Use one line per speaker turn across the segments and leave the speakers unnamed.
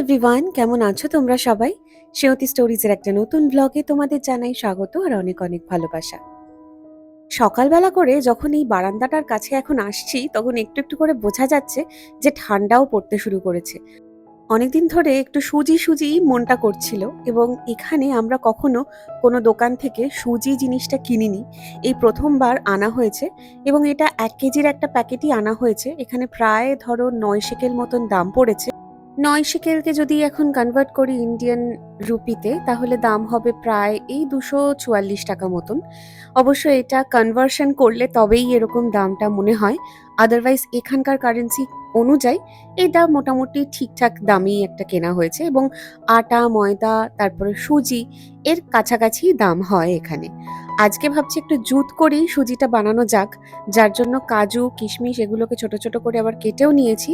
Everyone কেমন আছো তোমরা সবাই? সেওতি স্টোরিজের একটা নতুন ব্লগে তোমাদের জানাই স্বাগত আর অনেক অনেক ভালোবাসা। সকালবেলা করে যখন এই বারান্দাটার কাছে এখন আসছি, তখন একটু একটু করে বোঝা যাচ্ছে যে ঠান্ডাও পড়তে শুরু করেছে। অনেকদিন ধরে একটু সুজি সুজি মনটা করছিল এবং এখানে আমরা কখনো কোনো দোকান থেকে সুজি জিনিসটা কিনিনি। এই প্রথমবার আনা হয়েছে এবং এটা এক কেজির একটা প্যাকেটই আনা হয়েছে। এখানে প্রায় ধরো নয় সেকেল মতন দাম পড়েছে। নয় সেকেলকে যদি এখন কনভার্ট করি ইন্ডিয়ান রুপিতে তাহলে দাম হবে প্রায় এই দুশো চুয়াল্লিশ টাকা মতন। অবশ্য এটা কনভার্সন করলে তবেই এরকম দামটা মনে হয়। আদারওয়াইজ এখানকার কারেন্সি অনুযায়ী এটা মোটামুটি ঠিকঠাক দামেই একটা কেনা হয়েছে এবং আটা, ময়দা, তারপরে সুজি এর কাছাকাছি দাম হয় এখানে। আজকে ভাবছি একটু জুত করেই সুজিটা বানানো যাক, যার জন্য কাজু, কিশমিশ এগুলোকে ছোট ছোট করে আবার কেটেও নিয়েছি।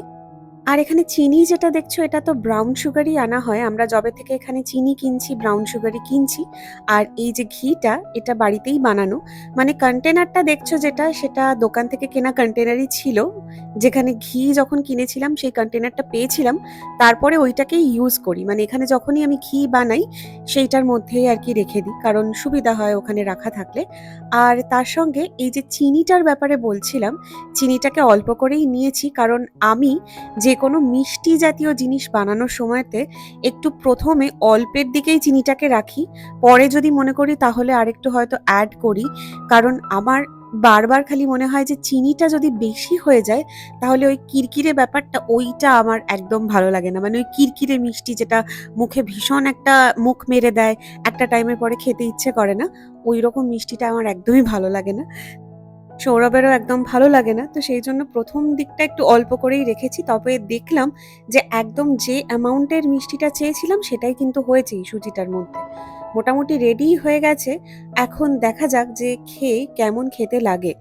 আর এখানে চিনি যেটা দেখছ, এটা তো ব্রাউন সুগারই আনা হয়। আমরা যবে থেকে এখানে চিনি কিনছি ব্রাউন সুগারই কিনছি। আর এই যে ঘিটা, এটা বাড়িতেই বানানো। মানে কন্টেনারটা দেখছ যেটা, সেটা দোকান থেকে কেনা কন্টেনারই ছিল। যেখানে ঘি যখন কিনেছিলাম, সেই কন্টেনারটা পেয়েছিলাম। তারপরে ওইটাকেই ইউজ করি। মানে এখানে যখনই আমি ঘি বানাই, সেইটার মধ্যেই আর কি রেখে দিই। কারণ সুবিধা হয় ওখানে রাখা থাকলে। আর তার সঙ্গে এই যে চিনিটার ব্যাপারে বলছিলাম, চিনিটাকে অল্প করেই নিয়েছি। কারণ আমি যে কোনো মিষ্টি জাতীয় জিনিস বানানোর সময়তে একটু প্রথমে অল্পের দিকেই চিনিটাকে রাখি। পরে যদি মনে করি তাহলে আরেকটু হয়তো অ্যাড করি। কারণ আমার বারবার খালি মনে হয় যে চিনিটা যদি বেশি হয়ে যায়, তাহলে ওই কিরকিরে ব্যাপারটা ওইটা আমার একদম ভালো লাগে না। মানে ওই কিরকিরে মিষ্টি যেটা মুখে ভীষণ একটা মুখ মেরে দেয়, একটা টাইমের পরে খেতে ইচ্ছে করে না ওই রকম মিষ্টিটা আমার একদমই ভালো লাগে না। সৌরভেরও একদম ভালো লাগে না, তো সেই জন্য প্রথম দিকটা একটু অল্প করেই রেখেছি। তবে দেখলাম যে একদম যে অ্যামাউন্টের মিষ্টিটা চেয়েছিলাম সেটাই কিন্তু হয়েছে সুজিটার মধ্যে। মোটামুটি রেডি হয়ে গেছে। এখন দেখা যাক যে খেয়ে কেমন খেতে লাগে।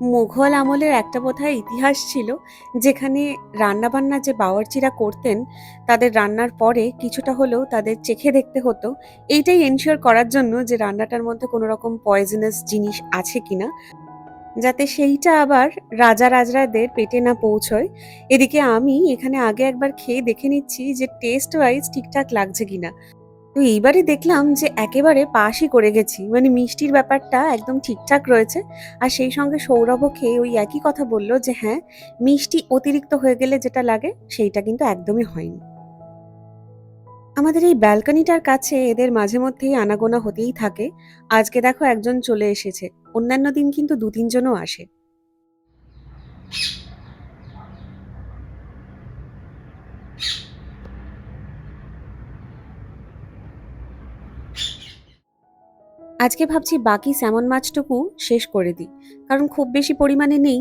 মুঘল আমলের একটা বোধহয় ইতিহাস ছিল, যেখানে রান্নাবান্না যে বাওয়ার্চিরা করতেন, তাদের রান্নার পরে কিছুটা হলেও তাদের চেখে দেখতে হতো। এইটাই এনশিওর করার জন্য যে রান্নাটার মধ্যে কোনো রকম পয়জনাস জিনিস আছে কিনা। যাতে সেইটা আবার রাজা রাজরাদের পেটে না পৌঁছয়। এদিকে আমি এখানে আগে একবার খেয়ে দেখে নিচ্ছি যে টেস্ট ওয়াইজ ঠিকঠাক লাগছে কিনা। তো এইবারে দেখলাম যে একেবারে পাশই করে গেছি। মানে মিষ্টির ব্যাপারটা একদম ঠিকঠাক রয়েছে। আর সেই সঙ্গে সৌরভও খেয়ে ওই একই কথা বলল যে হ্যাঁ মিষ্টি অতিরিক্ত হয়ে গেলে যেটা লাগে, সেইটা কিন্তু একদমই হয়নি। আমাদের এই ব্যালকনিটার কাছে এদের মাঝে মধ্যেই আনাগোনা হতেই থাকে। আজকে দেখো একজন চলে এসেছে। অন্যান্য দিন কিন্তু দু তিনজনও আসে। আজকে ভাবছি বাকি স্যামন মাছটুকু শেষ করে দিই, কারণ খুব বেশি পরিমাণে নেই।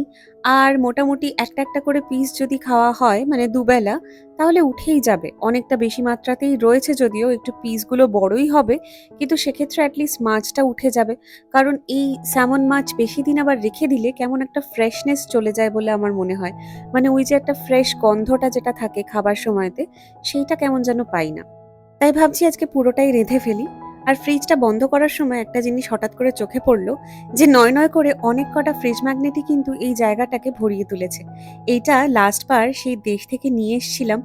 আর মোটামুটি একটা একটা করে পিস যদি খাওয়া হয় মানে দুবেলা, তাহলে উঠেই যাবে। অনেকটা বেশি মাত্রাতেই রয়েছে যদিও, একটু পিসগুলো বড়ই হবে, কিন্তু সেক্ষেত্রে অ্যাটলিস্ট মাছটা উঠে যাবে। কারণ এই স্যামন মাছ বেশি দিন আবার রেখে দিলে কেমন একটা ফ্রেশনেস চলে যায় বলে আমার মনে হয়। মানে ওই যে একটা ফ্রেশ গন্ধটা যেটা থাকে খাবার সময়তে, সেইটা কেমন যেন পাই না। তাই ভাবছি আজকে পুরোটাই রেঁধে ফেলি। আর ফ্রিজটা বন্ধ করার সময় একটা জিনিস হঠাৎ করে চোখে পড়ল, যে নয় নয় করে অনেক কটা ফ্রিজ ম্যাগনেটই কিন্তু এই জায়গাটাকে ভরিয়ে তুলেছে। এইটা লাস্টবার সেই দেশ থেকে নিয়ে এসেছিলাম।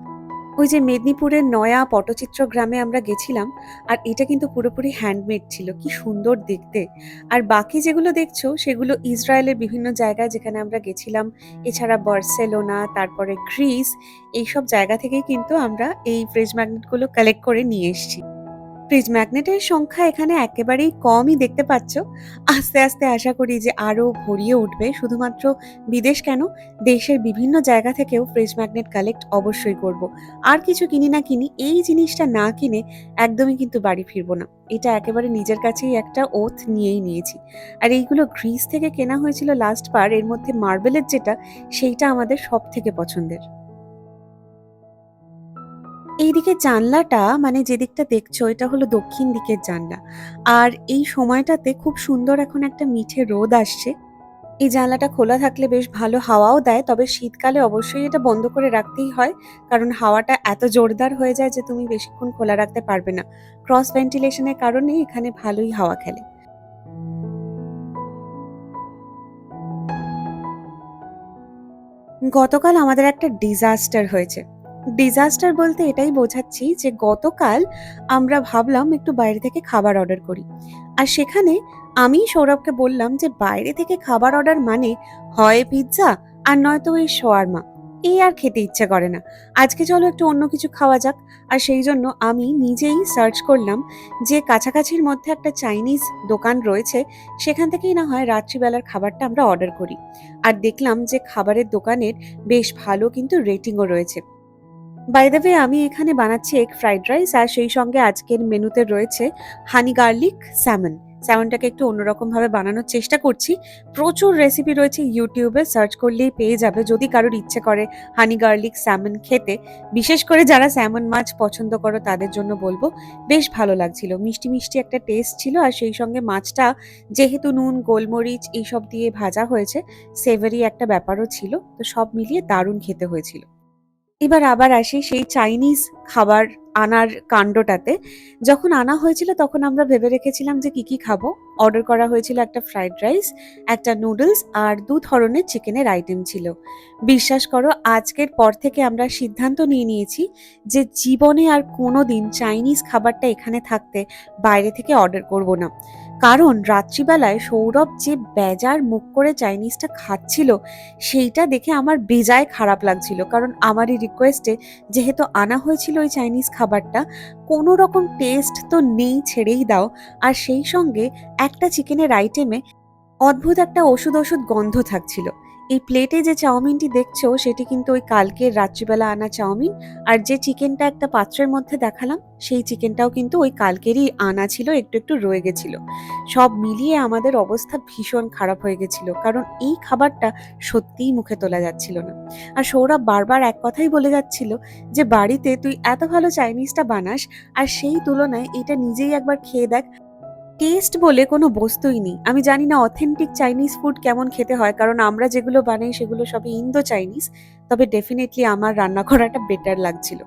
ওই যে মেদিনীপুরের নয়া পটচিত্র গ্রামে আমরা গেছিলাম, আর এটা কিন্তু পুরোপুরি হ্যান্ডমেড ছিল। কি সুন্দর দেখতে। আর বাকি যেগুলো দেখছ, সেগুলো ইসরায়েলের বিভিন্ন জায়গায় যেখানে আমরা গেছিলাম, এছাড়া বার্সেলোনা, তারপরে গ্রিস, এইসব জায়গা থেকেই কিন্তু আমরা এই ফ্রিজ ম্যাগনেটগুলো কালেক্ট করে নিয়ে এসেছি। ফ্রিজ ম্যাগনেটের সংখ্যা এখানে একেবারেই কমই দেখতে পাচ্ছ। আস্তে আস্তে আশা করি যে আরও ভরিয়ে উঠবে। শুধুমাত্র বিদেশ কেন? দেশের বিভিন্ন জায়গা থেকেও ফ্রিজ ম্যাগনেট কালেক্ট অবশ্যই করব। আর কিছু কিনি না কিনি, এই জিনিসটা না কিনে একদমই কিন্তু বাড়ি ফিরবো না। এটা একেবারে নিজের কাছেই একটা ওথ নিয়েই নিয়েছি। আর এইগুলো গ্রিস থেকে কেনা হয়েছিল লাস্ট বার, এর মধ্যে মার্বেলের যেটা, সেইটা আমাদের সব থেকে পছন্দের। এইদিকে জানলাটা মানে যেদিকটা দেখছ, এটা হলো দক্ষিণ দিকের জানলা। আর এই সময়টাতে খুব সুন্দর এখন একটা মিঠে রোদ আসছে। এই জানলাটা খোলা থাকলে বেশ ভালো হাওয়াও দেয়, তবে শীতকালে অবশ্যই এটা বন্ধ করে রাখতেই হয়, কারণ হাওয়াটা এত জোরদার হয়ে যায় যে তুমি বেশিক্ষণ খোলা রাখতে পারবে না। ক্রস ভেন্টিলেশনের কারণে এখানে ভালোই হাওয়া খেলে। গতকাল আমাদের একটা ডিজাস্টার হয়েছে। ডিজাস্টার বলতে এটাই বোঝাচ্ছি যে গতকাল আমরা ভাবলাম একটু বাইরে থেকে খাবার অর্ডার করি। আর সেখানে আমি সৌরভকে বললাম যে বাইরে থেকে খাবার অর্ডার মানে হয় পিৎজা আর নয়তো ওই শোয়ারমা। এই আর খেতে ইচ্ছে করে না। আজকে চলো একটু অন্য কিছু খাওয়া যাক। আর সেই জন্য আমি নিজেই সার্চ করলাম যে কাছাকাছির মধ্যে একটা চাইনিজ দোকান রয়েছে, সেখান থেকেই না হয় রাত্রিবেলার খাবারটা আমরা অর্ডার করি। আর দেখলাম যে খাবারের দোকানের বেশ ভালো কিন্তু রেটিংও রয়েছে। বাই দ্য ওয়ে আমি এখানে বানাচ্ছি এগ ফ্রাইড রাইস আর সেই সঙ্গে আজকের মেনুতে রয়েছে হানি গার্লিক স্যামন স্যামনটাকে একটু অন্যরকমভাবে বানানোর চেষ্টা করছি। প্রচুর রেসিপি রয়েছে ইউটিউবে সার্চ করলেই পেয়ে যাবে যদি কারোর ইচ্ছে করে হানি গার্লিক স্যামন খেতে। বিশেষ করে যারা স্যামন মাছ পছন্দ করো, তাদের জন্য বলব, বেশ ভালো লাগছিল। মিষ্টি মিষ্টি একটা টেস্ট ছিল, আর সেই সঙ্গে মাছটা যেহেতু নুন, গোলমরিচ এইসব দিয়ে ভাজা হয়েছে সেভারি একটা ব্যাপারও ছিল। তো সব মিলিয়ে দারুণ খেতে হয়েছিল। এবার আবার আসি সেই চাইনিজ খাবার আনার কাণ্ডটাতে। যখন আনা হয়েছিল তখন আমরা ভেবে রেখেছিলাম যে কি, কি খাব। অর্ডার করা হয়েছিল একটা ফ্রাইড রাইস, একটা নুডলস আর দু ধরনের চিকেনের আইটেম ছিল। বিশ্বাস করো আজকের পর থেকে আমরা সিদ্ধান্ত নিয়ে নিয়েছি যে জীবনে আর কোনোদিন চাইনিজ খাবারটা এখানে থাকতে বাইরে থেকে অর্ডার করব না। কারণ রাত্রিবেলায় সৌরভ যে বেজার মুখ করে চাইনিজটা খাচ্ছিল সেইটা দেখে আমার বেজায় খারাপ লাগছিল। কারণ আমারই রিকোয়েস্টে যেহেতু আনা হয়েছিল ওই চাইনিজ খাবারটা, কোনো রকম টেস্ট তো নেই ছেড়েই দাও। আর সেই সঙ্গে একটা চিকেনের আইটেমে অদ্ভুত একটা ওষুধ, ওষুধ গন্ধ থাকছিল। এই প্লেটে যে চাউমিনটি দেখছ সেটি কিন্তু ওই কালকের রাত্রিবেলা আনা চাউমিন। আর যে চিকেনটা একটা পাত্রের মধ্যে দেখালাম, সেই চিকেনটাও কিন্তু ওই কালকেরই আনা ছিল, একটু, একটু রয়ে গেছিল। সব মিলিয়ে আমাদের অবস্থা ভীষণ খারাপ হয়ে গেছিল। কারণ এই খাবারটা সত্যিই মুখে তোলা যাচ্ছিল না। আর সৌরভ বারবার এক কথাই বলে যাচ্ছিল যে, "বাড়িতে তুই এত ভালো চাইনিজটা বানাস আর সেই তুলনায় এটা নিজেই একবার খেয়ে দেখ।" টেস্ট বলে কোনো বস্তুই নেই। আমি জানি না অথেন্টিক চাইনিজ ফুড কেমন খেতে হয়। কারণ আমরা যেগুলো বানাই সেগুলো সবই ইন্দো চাইনিজ। তবে ডেফিনেটলি আমার রান্না করাটা বেটার লাগছিল।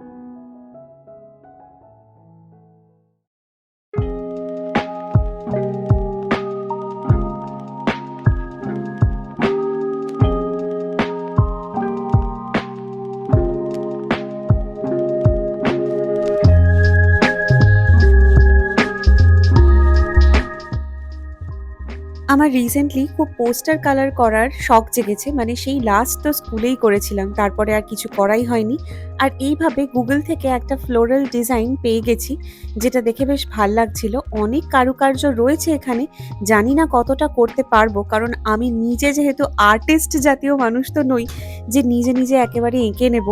আমার রিসেন্টলি খুব পোস্টার কালার করার শখ জেগেছে। মানে সেই লাস্ট তো স্কুলেই করেছিলাম। তারপরে আর কিছু করাই হয়নি। আর এইভাবে গুগল থেকে একটা ফ্লোরাল ডিজাইন পেয়ে গেছি, যেটা দেখে বেশ ভালো লাগছিল। অনেক কারুকার্য রয়েছে এখানে। জানি না কতটা করতে পারব। কারণ আমি নিজে যেহেতু আর্টিস্ট জাতীয় মানুষ তো নই যে নিজে, নিজে একেবারে এঁকে নেব।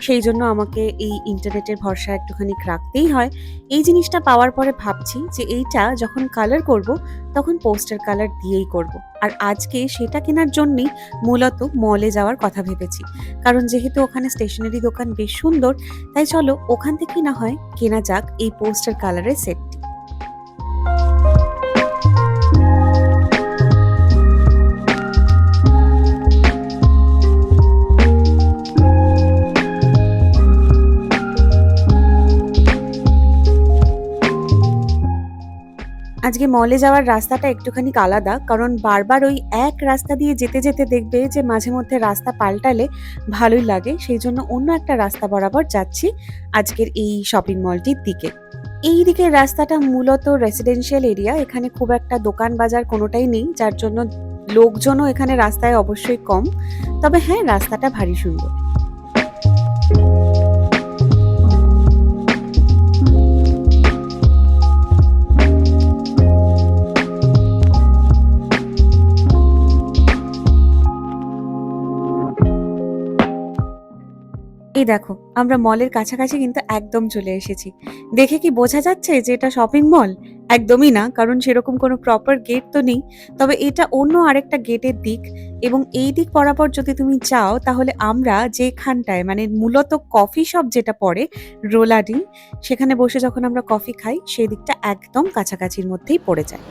সেই জন্য আমাকে এই ইন্টারনেটের ভরসা একটুখানি রাখতেই হয়। এই জিনিসটা পাওয়ার পরে ভাবছি যে এইটা যখন কালার করব, তখন পোস্টার কালার দিয়েই করব। আর আজকে সেটা কেনার জন্যেই মূলত মলে যাওয়ার কথা ভেবেছি। কারণ যেহেতু ওখানে স্টেশনারি দোকান বেশ সুন্দর, তাই চলো ওখান থেকে না হয় কেনা যাক এই পোস্টার কালারের সেটটি। আজকে মলে যাওয়ার রাস্তাটা একটুখানি আলাদা। কারণ বারবার ওই এক রাস্তা দিয়ে যেতে, যেতে দেখবে যে মাঝে মধ্যে রাস্তা পাল্টালে ভালোই লাগে। সেই জন্য অন্য একটা রাস্তা বরাবর যাচ্ছি আজকের এই শপিং মলটির দিকে। এই দিকের রাস্তাটা মূলত রেসিডেন্সিয়াল এরিয়া। এখানে খুব একটা দোকান বাজার কোনোটাই নেই। যার জন্য লোকজনও এখানে রাস্তায় অবশ্যই কম। তবে হ্যাঁ, রাস্তাটা ভারী সুন্দর। এই দেখো, আমরা মলের কাছাকাছি কিন্তু একদম চলে এসেছি। দেখে কি বোঝা যাচ্ছে যে এটা শপিং মল? একদমই না। কারণ সেরকম কোনো প্রপার গেট তো নেই। তবে এটা অন্য আরেকটা গেটের দিক এবং এই দিক বরাবর যদি তুমি যাও, তাহলে আমরা যেখানটায় মানে মূলত কফি শপ যেটা পড়ে রোলাডিন সেখানে বসে যখন আমরা কফি খাই সেদিকটা একদম কাছাকাছির মধ্যেই পড়ে যায়।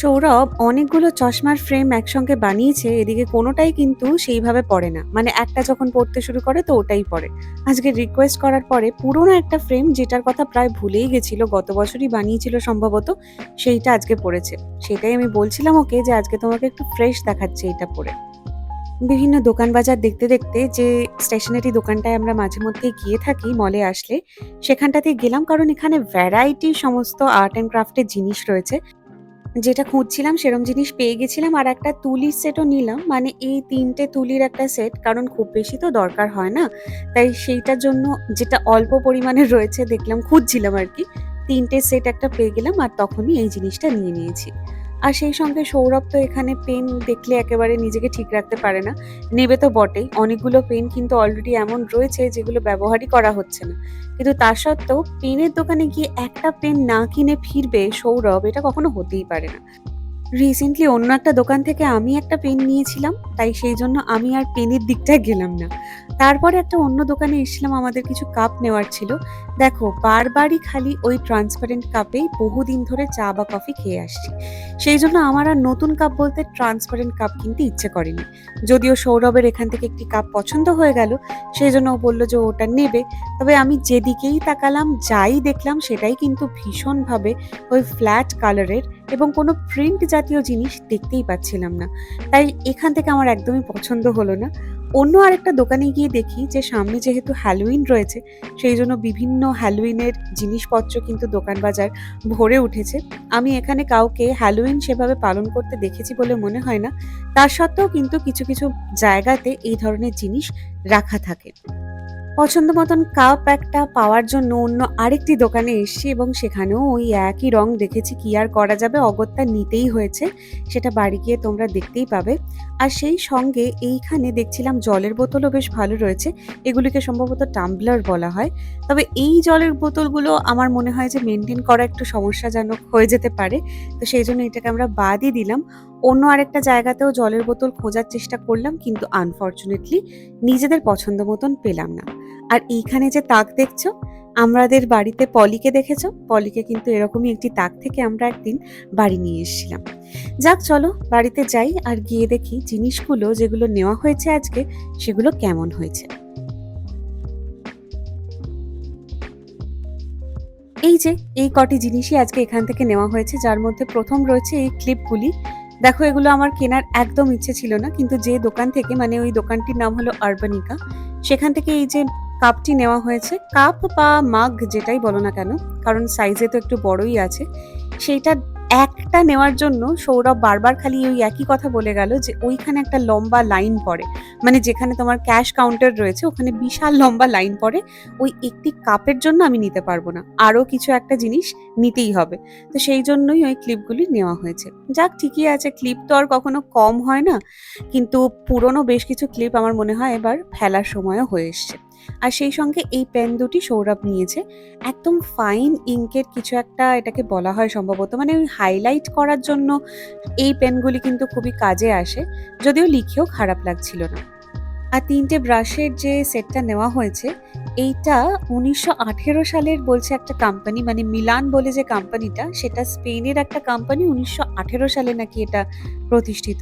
সৌরভ অনেকগুলো চশমার ফ্রেম একসঙ্গে বানিয়েছে, এদিকে কোনোটাই কিন্তু সেইভাবে পড়ে না। মানে একটা যখন পড়তে শুরু করে তো ওটাই পড়ে। আজকে রিকোয়েস্ট করার পরে পুরোনো একটা ফ্রেম যেটার কথা প্রায় ভুলেই গেছিল, গত বছরই বানিয়েছিল সম্ভবত, সেইটা আজকে পড়েছে। সেটাই আমি বলছিলাম ওকে যে আজকে তোমাকে একটু ফ্রেশ দেখাচ্ছে এটা পরে বিভিন্ন দোকান বাজার দেখতে দেখতে যে স্টেশনারি দোকানটায় আমরা মাঝে মধ্যে গিয়ে থাকি মলে আসলে সেখানটাতে গেলাম কারণ এখানে ভ্যারাইটি সমস্ত আর্ট অ্যান্ড ক্রাফটের জিনিস রয়েছে। যেটা খুঁজছিলাম, সেরম জিনিস পেয়ে গেছিলাম আর একটা তুলির সেটও নিলাম। মানে এই তিনটে তুলির একটা সেট কারণ খুব বেশি তো দরকার হয় না। তাই সেইটার জন্য যেটা অল্প পরিমাণে রয়েছে, দেখলাম খুঁজছিলাম আর কি। তিনটে সেট একটা পেয়ে গেলাম আর তখনই এই জিনিসটা নিয়ে নিয়েছি। আর সেই সঙ্গে সৌরভ তো এখানে পেন দেখলে একেবারে নিজেকে ঠিক রাখতে পারে না। নেবে তো বটেই। অনেকগুলো পেন কিন্তু অলরেডি এমন রয়েছে যেগুলো ব্যবহারই করা হচ্ছে না। কিন্তু তা সত্ত্বেও পেনের দোকানে গিয়ে একটা পেন না কিনে ফিরবে সৌরভ, এটা কখনো হতেই পারে না। রিসেন্টলি অন্য একটা দোকান থেকে আমি একটা পেন নিয়েছিলাম, তাই সেই জন্য আমি আর পেনের দিকটায় গেলাম না। তারপরে একটা অন্য দোকানে এসেছিলাম, আমাদের কিছু কাপ নেওয়ার ছিল। দেখো, বারবারই খালি ওই ট্রান্সপারেন্ট কাপেই বহুদিন ধরে চা বা কফি খেয়ে আসছি। সেই জন্য আমার আর নতুন কাপ বলতে ট্রান্সপারেন্ট কাপ কিনতে ইচ্ছে করেনি। যদিও সৌরভের এখান থেকে একটি কাপ পছন্দ হয়ে গেল, সেই জন্য ও বলল যে ওটা নেবে। তবে আমি যেদিকেই তাকালাম, যাই দেখলাম, সেটাই কিন্তু ভীষণভাবে ওই ফ্ল্যাট কালারের এবং কোনো প্রিন্ট জাতীয় জিনিস দেখতেই পাচ্ছিলাম না। তাই এখান থেকে আমার একদমই পছন্দ হলো না। অন্য আরেকটা দোকানে গিয়ে দেখি যে সামনে যেহেতু হ্যালোইন রয়েছে, সেই জন্য বিভিন্ন হ্যালোইনের জিনিসপত্র কিন্তু দোকান বাজার ভরে উঠেছে। আমি এখানে কাউকে হ্যালোইন সেভাবে পালন করতে দেখেছি বলে মনে হয় না। তার সত্ত্বেও কিন্তু কিছু কিছু জায়গাতে এই ধরনের জিনিস রাখা থাকে। পছন্দ মতন কাপ একটা পাওয়ার জন্য অন্য আরেকটি দোকানে এসেছি এবং সেখানেও ওই একই রং দেখেছি কি আর করা যাবে, অগত্যা নিতেই হয়েছে। সেটা বাড়ি গিয়ে তোমরা দেখতেই পাবে। আর সেই সঙ্গে এইখানে দেখছিলাম জলের বোতলও বেশ ভালো রয়েছে। এগুলিকে সম্ভবত টাম্বলার বলা হয়। তবে এই জলের বোতলগুলো আমার মনে হয় যে মেনটেন করা একটু সমস্যাজনক হয়ে যেতে পারে। তো সেই জন্য এটাকে আমরা বাদই দিলাম। অন্য আরেকটা জায়গাতেও জলের বোতল খোঁজার চেষ্টা করলাম কিন্তু আনফর্চুনেটলি নিজেদের পছন্দ মতন পেলাম না। আর এইখানে যে তাক দেখছ, আমাদের বাড়িতে পলিকে দেখেছ? পলিকে কিন্তু এরকমই একটি তাক থেকে আমরা একদিন বাড়ি নিয়ে এসেছিলাম। যাক, চলো বাড়িতে যাই আর গিয়ে দেখি জিনিসগুলো যেগুলো নেওয়া হয়েছে আজকে, সেগুলো কেমন হয়েছে। এই যে, এই কটি জিনিসই আজকে এখান থেকে নেওয়া হয়েছে, যার মধ্যে প্রথম রয়েছে এই ক্লিপগুলি। দেখো, এগুলো আমার কেনার একদম ইচ্ছে ছিল না, কিন্তু যে দোকান থেকে মানে ওই দোকানটির নাম হলো আরবানিকা, সেখান থেকে এই যে কাপটি নেওয়া হয়েছে। কাপ বা মাগ যেটাই বলো না কেন, কারণ সাইজে তো একটু বড়ই আছে। সেইটা একটা নেওয়ার জন্য সৌরভ বারবার খালি ওই একই কথা বলে গেল যে ওইখানে একটা লম্বা লাইন পড়ে। মানে যেখানে তোমার ক্যাশ কাউন্টার রয়েছে, ওখানে বিশাল লম্বা লাইন পড়ে। ওই একটি কাপের জন্য আমি নিতে পারব না। আরও কিছু একটা জিনিস নিতেই হবে। তো সেই জন্যই ওই ক্লিপগুলি নেওয়া হয়েছে। যাক, ঠিকই আছে। ক্লিপ তো আর কখনো কম হয় না। কিন্তু পুরনো বেশ কিছু ক্লিপ আমার মনে হয় এবার ফেলার সময়ও হয়ে এসছে। আর সেই সঙ্গে এই পেন দুটি সৌরভ নিয়েছে। একদম ফাইন ইঙ্কের কিছু একটা এটাকে বলা হয় সম্ভবত। মানে ওই হাইলাইট করার জন্য এই পেনগুলি কিন্তু খুবই কাজে আসে। যদিও লিখেও খারাপ লাগছিল না। আর তিনটে ব্রাশের যে সেটটা নেওয়া হয়েছে, এইটা উনিশশো আঠেরো সালের বলছে একটা কোম্পানি মানে মিলান বলে যে কোম্পানিটা সেটা স্পেনের একটা কোম্পানি উনিশশো আঠেরো সালে নাকি এটা প্রতিষ্ঠিত।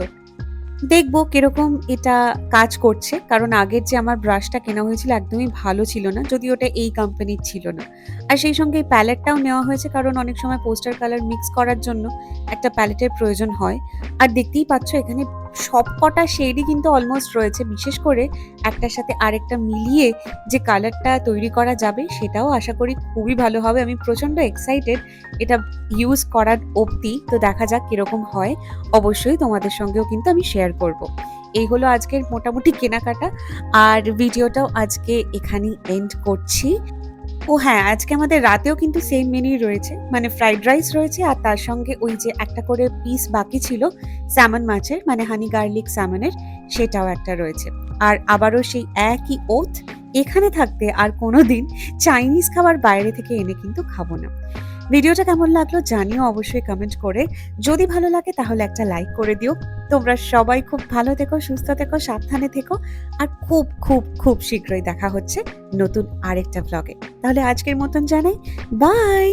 দেখব কীরকম এটা কাজ করছে। কারণ আগের যে আমার ব্রাশটা কেনা হয়েছিল একদমই ভালো ছিল না যদি ওটা এই কোম্পানির ছিল না। আর সেই সঙ্গে এই প্যালেটটাও নেওয়া হয়েছে কারণ অনেক সময় পোস্টার কালার মিক্স করার জন্য একটা প্যালেটের প্রয়োজন হয়। আর দেখতেই পাচ্ছ এখানে সব কটা শেডই কিন্তু অলমোস্ট রয়েছে। বিশেষ করে একটার সাথে আরেকটা মিলিয়ে যে কালারটা তৈরি করা যাবে, সেটাও আশা করি খুবই ভালো হবে। আমি প্রচণ্ড এক্সাইটেড এটা ইউজ করার অবধি। তো দেখা যাক কীরকম হয়। অবশ্যই তোমাদের সঙ্গেও কিন্তু আমি শেয়ার করব। এই হলো আজকের মোটামুটি কেনাকাটা। আর ভিডিওটাও আজকে এখানেই এন্ড করছি। ও হ্যাঁ আজকে আমাদের রাতেও কিন্তু সেম মেনুই রয়েছে। মানে ফ্রাইড রাইস রয়েছে আর তার সঙ্গে ওই যে একটা করে পিস বাকি ছিল স্যামন মাছের মানে হানি গার্লিক স্যামনের সেটাও একটা রয়েছে। আর আবারও সেই একই ওথ এখানে থাকতে আর কোনো দিন চাইনিজ খাবার বাইরে থেকে এনে কিন্তু খাব না। ভিডিওটা কেমন লাগল জানিও অবশ্যই কমেন্ট করে। যদি ভালো লাগে তাহলে একটা লাইক করে দিও। তোমরা সবাই খুব ভালো থেকো, সুস্থ থেকো, সাবধানে থেকো। আর খুব খুব খুব শীঘ্রই দেখা হচ্ছে নতুন আরেকটা ব্লগে তাহলে আজকের মতন জানাই বাই